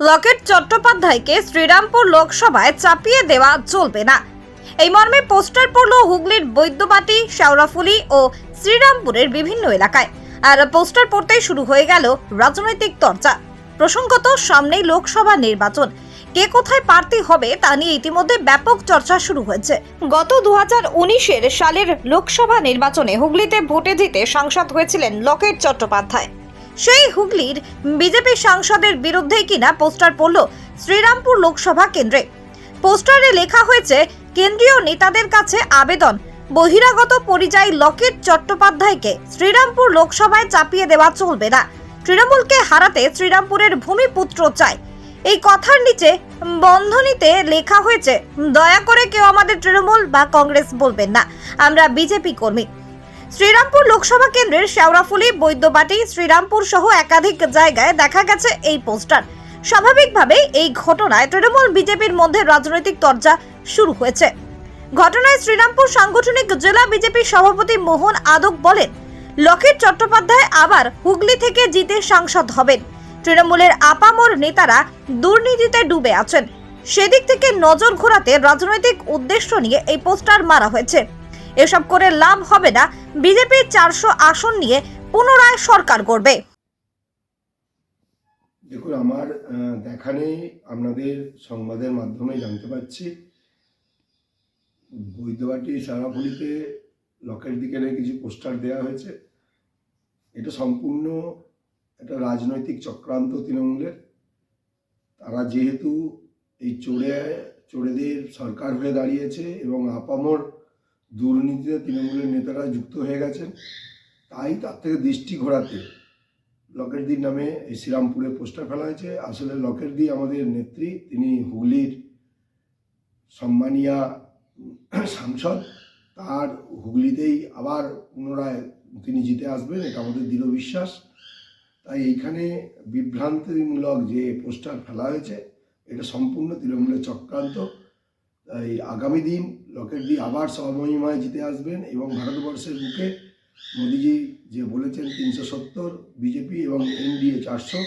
লকেট চট্টোপাধ্যায়কে শ্রীরামপুর লোকসভায় চাপিয়ে দেওয়া চলবে না। এই মর্মে পোস্টার পড়ল হুগলির বৈদ্যবাটি শেওড়াফুলি ও শ্রীরামপুরের বিভিন্ন এলাকায়। আর পোস্টার পড়তেই শুরু হয়ে গেল রাজনৈতিক চর্চা প্রসঙ্গত, সামনেই লোকসভা নির্বাচন। কে কোথায় প্রার্থী হবে তা নিয়ে ইতিমধ্যে ব্যাপক চর্চা শুরু হয়েছে। গত দু হাজার সালের লোকসভা নির্বাচনে হুগলিতে ভোটে জিতে সাংসদ হয়েছিলেন লকেট চট্টোপাধ্যায়। সেই হুগলির বিজেপি সাংসদের বিরুদ্ধেই কিনা পোস্টার পড়ল শ্রীরামপুর লোকসভা কেন্দ্রে। পোস্টারে লেখা হয়েছে, কেন্দ্রীয় নেতাদের কাছে আবেদন, বহিরাগত পরিযায়ী লকেট চট্টোপাধ্যায়কে শ্রীরামপুর লোকসভায় চাপিয়ে দেওয়া চলবে না। তৃণমূলকে হারাতে শ্রীরামপুরের ভূমিপুত্র চায়। এই কথার নিচে বন্ধনীতে লেখা হয়েছে, দয়া করে কেউ আমাদের তৃণমূল বা কংগ্রেস বলবেন না। আমরা বিজেপি কর্মী। শ্রীরামপুর লোকসভা কেন্দ্রের শেওড়াফুলি বৈদ্যবাটি, শ্রীরামপুর সহ একাধিক জায়গায় দেখা গেছে এই পোস্টার। স্বাভাবিকভাবেই এই ঘটনায় তৃণমূল বিজেপির মধ্যে রাজনৈতিক চর্চা শুরু হয়েছে। ঘটনায় শ্রীরামপুর সাংগঠনিক জেলা বিজেপির সভাপতি মোহন আদক বলেন, লকেট চট্টোপাধ্যায় আবার হুগলি থেকে জিতে সাংসদ হবেন। তৃণমূলের আপামর নেতারা দুর্নীতিতে ডুবে আছেন। সেদিক থেকে নজর ঘোরাতে রাজনৈতিক উদ্দেশ্য নিয়ে এই পোস্টার মারা হয়েছে। এসব করে লাভ হবে না। বিজেপি চারশো আসন নিয়ে পুনরায় সরকার করবে দেখুন, আমার দেখা নেই। আপনাদের সংবাদের মাধ্যমে জানতে পারছি। বৈদ্যবাটি সারাপুলিতে লকের দিকে কিছু পোস্টার দেওয়া হয়েছে। এটা সম্পূর্ণ একটা রাজনৈতিক চক্রান্ত তৃণমূলের। তারা যেহেতু এই চোরে, চোরেদের সরকার হয়ে দাঁড়িয়েছে এবং আপামর দুর্নীতিতে তৃণমূলের নেতারা যুক্ত হয়ে গেছেন। তাই তার থেকে দৃষ্টি ঘোরাতে লকেটদি নামে এই শ্রীরামপুরে পোস্টার ফেলা হয়েছে। আসলে লকেটদি আমাদের নেত্রী, তিনি হুগলির সম্মানিয়া সাংসদ। তার হুগলিতেই আবার পুনরায় তিনি জিতে আসবেন, এটা আমাদের দৃঢ় বিশ্বাস। তাই এইখানে বিভ্রান্তিমূলক যে পোস্টার ফেলা হয়েছে, এটা সম্পূর্ণ তৃণমূলের চক্রান্ত। তাই আগামী দিন লকেটদি আবার সর্বমহিমায় জিতে আসবেন এবং ভারতবর্ষের বুকে মোদিজি যে বলেছেন তিনশো সত্তর বিজেপি এবং এনডিএ চারশো,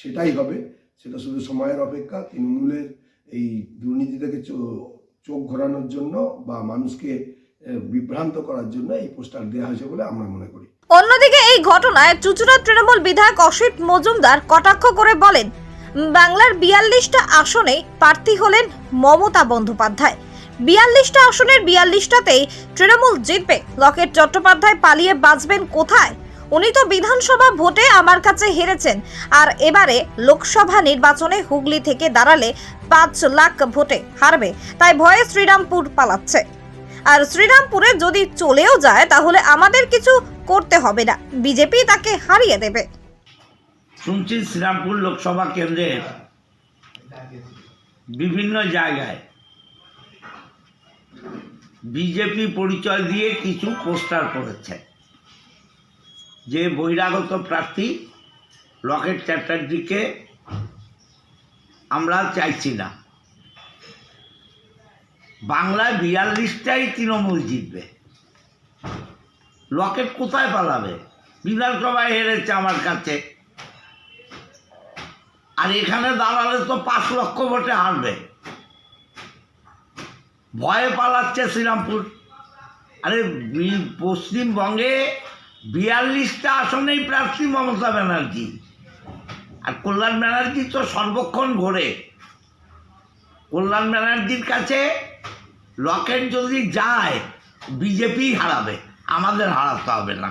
সেটাই হবে। সেটা শুধু সময়ের অপেক্ষা, তৃণমূলের এই দুর্নীতি থেকে চোখ ঘোরানোর জন্য বা মানুষকে বিভ্রান্ত করার জন্য এই পোস্টার দেওয়া হয়েছে বলে আমরা মনে করি। অন্যদিকে এই ঘটনায় চুচুড়া তৃণমূল বিধায়ক অসিত মজুমদার কটাক্ষ করে বলেন, বাংলার বিয়াল্লিশটা আসনে প্রার্থী হলেন মমতা বন্দ্যোপাধ্যায়। বিয়াল্লিশটা আসনের বিয়াল্লিশটাতেই তৃণমূল জিতবে। লকেট চট্টোপাধ্যায় পালিয়ে বাঁচবেন কোথায়? উনি তো বিধানসভা ভোটে আমার কাছে হেরেছেন। আর এবারে লোকসভা নির্বাচনে হুগলি থেকে দাঁড়ালে পাঁচ লাখ ভোটে হারবে। তাই ভয়ে শ্রীরামপুর পালাচ্ছে। আর শ্রীরামপুরে যদি চলেও যায়, তাহলে আমাদের কিছু করতে হবে না। বিজেপি তাকে হারিয়ে দেবে। শুনছি শ্রীরামপুর লোকসভা কেন্দ্রের বিভিন্ন জায়গায় বিজেপি পরিচয় দিয়ে কিছু পোস্টার করেছে। যে বহিরাগত প্রার্থী লকেট চ্যাটার্জিকে আমরা চাইছি না। বাংলায় বিয়াল্লিশটাই তৃণমূল জিতবে। লকেট কোথায় পালাবে? বিধানসভায় হেরেছে আমার কাছে। আর এখানে দাঁড়ালে তো পাঁচ লক্ষ ভোটে হারবে। ভয়ে পালাচ্ছে শ্রীরামপুর। আরে পশ্চিমবঙ্গে বিয়াল্লিশটা আসনেই প্রার্থী মমতা ব্যানার্জি। আর কল্যাণ ব্যানার্জি তো সর্বক্ষণ ঘোরে। কল্যাণ ব্যানার্জির কাছে লকেট যদি যায় বিজেপি হারাবে, আমাদের হারাতে হবে না।